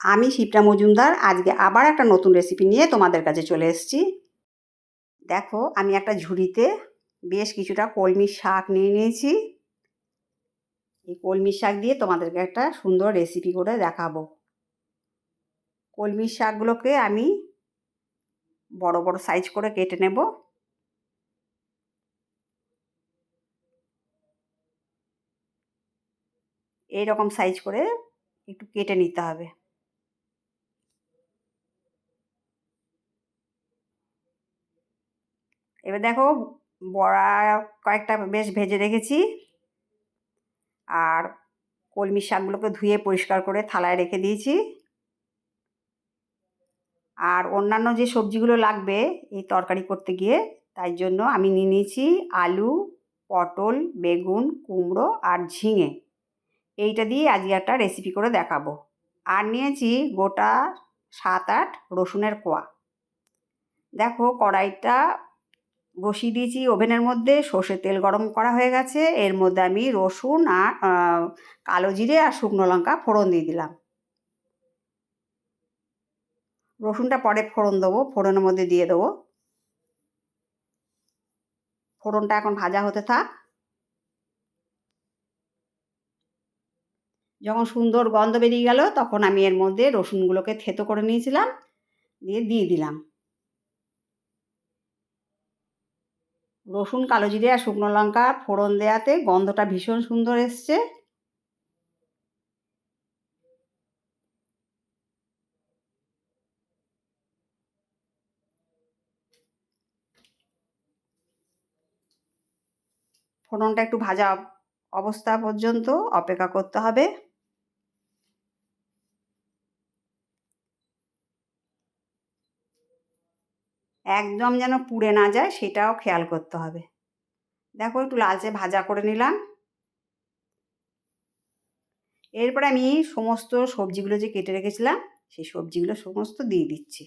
আমি শিপ্রা মজুমদার, আজকে আবার একটা নতুন রেসিপি নিয়ে তোমাদের কাছে চলে এসেছি। দেখো, আমি একটা ঝুড়িতে বেশ কিছুটা কলমির শাক নিয়ে নিয়েছি। এই কলমির শাক দিয়ে তোমাদেরকে একটা সুন্দর রেসিপি করে দেখাবো। কলমির শাকগুলোকে আমি বড় বড় সাইজ করে কেটে নেব। এই রকম সাইজ করে একটু কেটে নিতে হবে। এবার দেখো বড়া কয়েকটা বেশ ভেজে রেখেছি। আর কলমি শাকগুলোকে ধুয়ে পরিষ্কার করে থালায় রেখে দিয়েছি। আর অন্যান্য যে সবজিগুলো লাগবে এই তরকারি করতে গিয়ে তাই জন্য আমি নিয়ে নিয়েছি আলু, পটল, বেগুন, কুমড়ো আর ঝিঙে। এইটা দিয়ে আজকে একটা রেসিপি করে দেখাবো। আর নিয়েছি গোটা সাত আট রসুনের কোয়া। দেখো কড়াইটা বসিয়ে দিয়েছি ওভেনের মধ্যে, সর্ষের তেল গরম করা হয়ে গেছে, এর মধ্যে আমি রসুন আর কালো জিরে আর শুকনো লঙ্কা ফোড়ন দিয়ে দিলাম। রসুনটা পরে ফোড়ন দেবো, ফোড়নের মধ্যে দিয়ে দেবো। ফোড়নটা এখন ভাজা হতে থাক। যখন সুন্দর গন্ধ বেরিয়ে গেল, তখন আমি এর মধ্যে রসুনগুলোকে থেতো করে নিয়েছিলাম, দিয়ে দিয়ে দিলাম। রসুন, কালো জিরে আর শুকনো লঙ্কা ফোড়ন দেওয়াতে গন্ধটা ভীষণ সুন্দর এসছে। ফোড়নটা একটু ভাজা অবস্থা পর্যন্ত অপেক্ষা করতে হবে। একদম যেন পুড়ে না যায় সেটাও খেয়াল করতে হবে। দেখো একটু লালচে ভাজা করে নিলাম। এরপরে আমি সমস্ত সবজিগুলো যে কেটে রেখেছিলাম, সেই সবজিগুলো সমস্ত দিয়ে দিচ্ছি।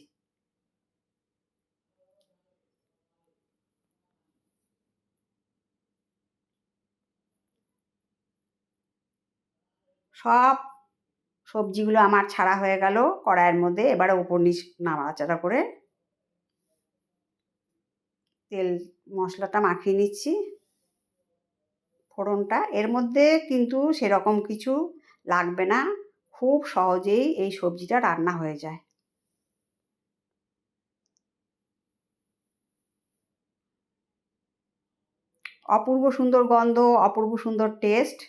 সব সবজিগুলো আমার ছাড়া হয়ে গেল কড়াইয়ের মধ্যে, এবারে উপর নিচ নাড়াচাড়া করে তেল মশলাটা মাখিয়ে নিচ্ছি। ফোড়নটা। এর মধ্যে কিন্তু সেরকম কিছু লাগবে না। খুব সহজেই এই সবজিটা রান্না হয়ে যায়। অপূর্ব সুন্দর গন্ধ, অপূর্ব সুন্দর টেস্ট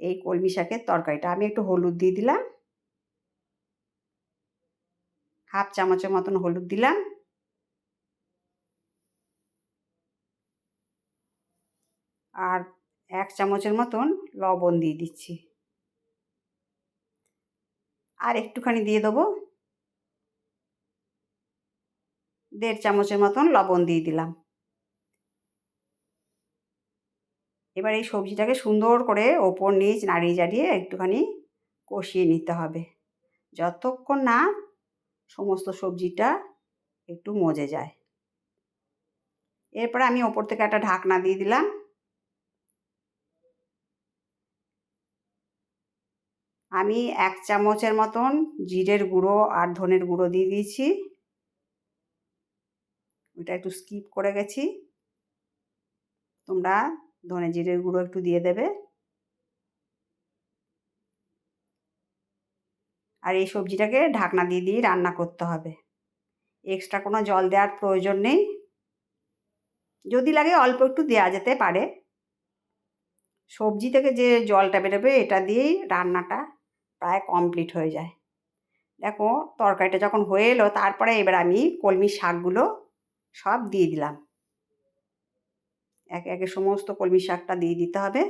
এই কলমি শাকের তরকারিটা। আমি একটু হলুদ দিয়ে দিলাম। হাফ চামচের মতন হলুদ দিলাম। আর এক চামচের মতন লবণ দিয়ে দিচ্ছি। আর একটুখানি দিয়ে দেবো। দেড় চামচের মতন লবণ দিয়ে দিলাম। এবার এই সবজিটাকে সুন্দর করে ওপর নিচ নাড়িয়ে চাড়িয়ে একটুখানি কষিয়ে নিতে হবে। যতক্ষণ না সমস্ত সবজিটা একটু মজে যায়। এরপরে আমি ওপর থেকে একটা ঢাকনা দিয়ে দিলাম। আমি এক চামচের মতন জিরের গুঁড়ো আর ধনের গুঁড়ো দিয়ে দিয়েছি। ওইটা একটু স্কিপ করে গেছি। তোমরা ধনে জিরের গুঁড়ো একটু দিয়ে দেবে। আর এই সবজিটাকে ঢাকনা দিয়ে দিয়ে রান্না করতে হবে। এক্সট্রা কোনো জল দেওয়ার প্রয়োজন নেই। যদি লাগে অল্প একটু দেওয়া যেতে পারে। সবজি থেকে যে জলটা বেরোবে, এটা দিয়েই রান্নাটা প্রায় কমপ্লিট হয়ে যায়। দেখো, তরকারিটা যখন হয়ে এলো, তারপরে এবার আমি কলমি শাকগুলো সব দিয়ে দিলাম। একে একে সমস্ত কলমি শাকটা দিয়ে দিতে হবে।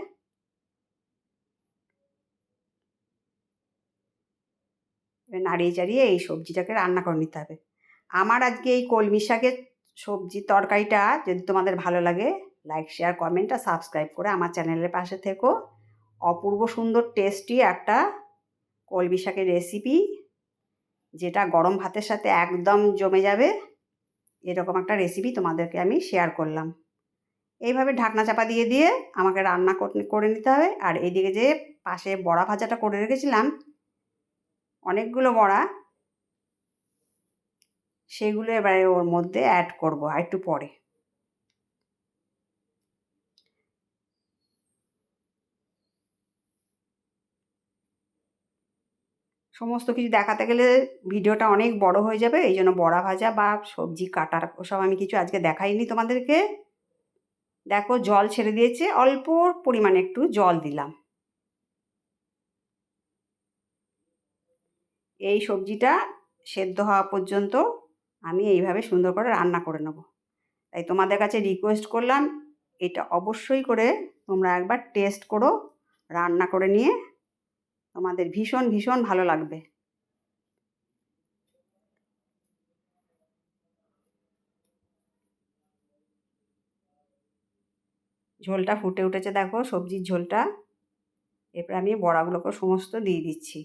নাড়িয়ে চাড়িয়ে এই সবজিটাকে রান্না করে নিতে হবে। আমার আজকে এই কলমি শাকের সবজি তরকারিটা যদি তোমাদের ভালো লাগে লাইক শেয়ার কমেন্ট আর সাবস্ক্রাইব করে আমার চ্যানেলের পাশে থেকো। অপূর্ব সুন্দর টেস্টি একটা কলমি শাকের রেসিপি যেটা গরম ভাতের সাথে একদম জমে যাবে, এরকম একটা রেসিপি তোমাদেরকে আমি শেয়ার করলাম। এইভাবে ঢাকনা চাপা দিয়ে দিয়ে আমাকে রান্না করে নিতে হবে। আর এইদিকে যে পাশে বড়া ভাজাটা করে রেখেছিলাম, অনেকগুলো বড়া, সেগুলো এবারে ওর মধ্যে অ্যাড করব, আর একটু পরে। সমস্ত কিছু দেখাতে গেলে ভিডিওটা অনেক বড় হয়ে যাবে, এই জন্য বড়া ভাজা বা সবজি কাটার ওসব আমি কিছু আজকে দেখাইনি তোমাদেরকে। দেখো, জল ছেড়ে দিয়েছে, অল্প পরিমাণে একটু জল দিলাম। এই সবজিটা সেদ্ধ হওয়া পর্যন্ত আমি এইভাবে সুন্দর করে রান্না করে নেব। তাই তোমাদের কাছে রিকোয়েস্ট করলাম, এটা অবশ্যই করে তোমরা একবার টেস্ট করো, রান্না করে নিয়ে। তোমাদের ভীষণ ভীষণ ভালো লাগবে। ঝোলটা ফুটে উঠেছে দেখো, সবজির ঝোলটা। এরপর আমি বড়াগুলোকে সমস্ত দিয়ে দিচ্ছি।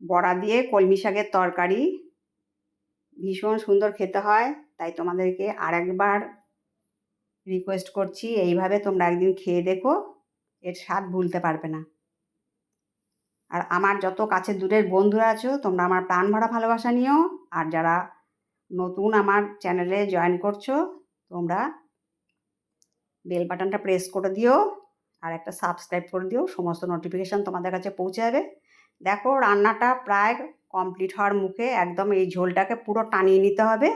বড়া দিয়ে কলমি শাকের তরকারি। ভীষণ সুন্দর খেতে হয়, তাই তোমাদেরকে আরেকবার রিকোয়েস্ট করছি, এইভাবে তোমরা একদিন খেয়ে দেখো, এর স্বাদ ভুলতে পারবে না। আর আমার যত কাছে দূরের বন্ধুরা আছো, তোমরা আমার প্রাণ ভরা ভালোবাসা নিও, আর যারা নতুন আমার চ্যানেলে জয়েন করছ, তোমরা বেল বাটনটা প্রেস করে দিও, আর একটা সাবস্ক্রাইব করে দিও, সমস্ত নোটিফিকেশান তোমাদের কাছে পৌঁছে যাবে। দেখো, রান্নাটা প্রায় কমপ্লিট হওয়ার মুখে একদম এই ঝোলটাকে পুরো টানিয়ে নিতে হবে।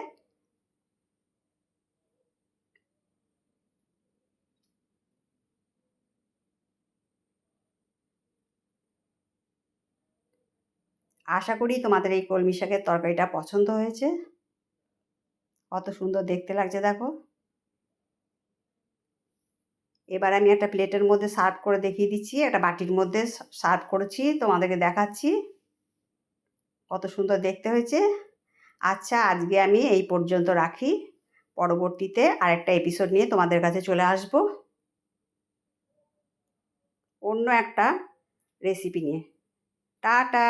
আশা করি তোমাদের এই কলমি শাকের তরকারিটা পছন্দ হয়েছে। কত সুন্দর দেখতে লাগছে, দেখো। এবার আমি একটা প্লেটের মধ্যে সার্ভ করে দেখিয়ে দিচ্ছি, একটা বাটির মধ্যে সার্ভ করেছি, তোমাদেরকে দেখাচ্ছি। কত সুন্দর দেখতে হয়েছে। আচ্ছা আজকে আমি এই পর্যন্ত রাখি। পরবর্তীতে আরেকটা এপিসোড নিয়ে তোমাদের কাছে চলে আসব। অন্য একটা রেসিপি নিয়ে। টাটা!